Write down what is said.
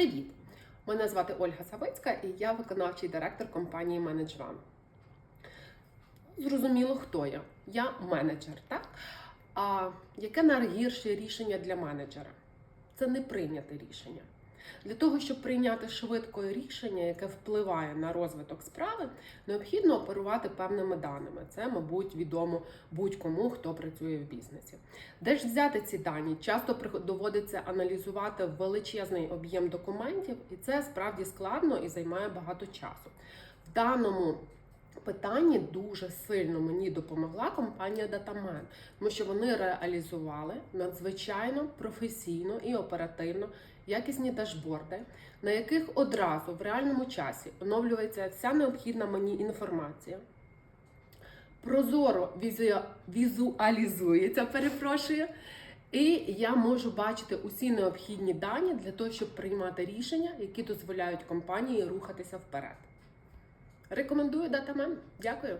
Привіт! Мене звати Ольга Савицька і я виконавчий директор компанії МенеджВан. Зрозуміло, хто я. Я менеджер, так? А яке найгірше рішення для менеджера? Це не прийняти рішення. Для того, щоб прийняти швидко рішення, яке впливає на розвиток справи, необхідно оперувати певними даними. Це, мабуть, відомо будь-кому, хто працює в бізнесі. Де ж взяти ці дані? Часто доводиться аналізувати величезний об'єм документів, і це справді складно і займає багато часу. В даному питанні дуже сильно мені допомогла компанія DataMan, тому що вони реалізували надзвичайно професійно і оперативно якісні дашборди, на яких одразу в реальному часі оновлюється вся необхідна мені інформація. Прозоро візуа- візуалізується, перепрошую, і я можу бачити усі необхідні дані для того, щоб приймати рішення, які дозволяють компанії рухатися вперед. Рекомендую DataMan. Дякую.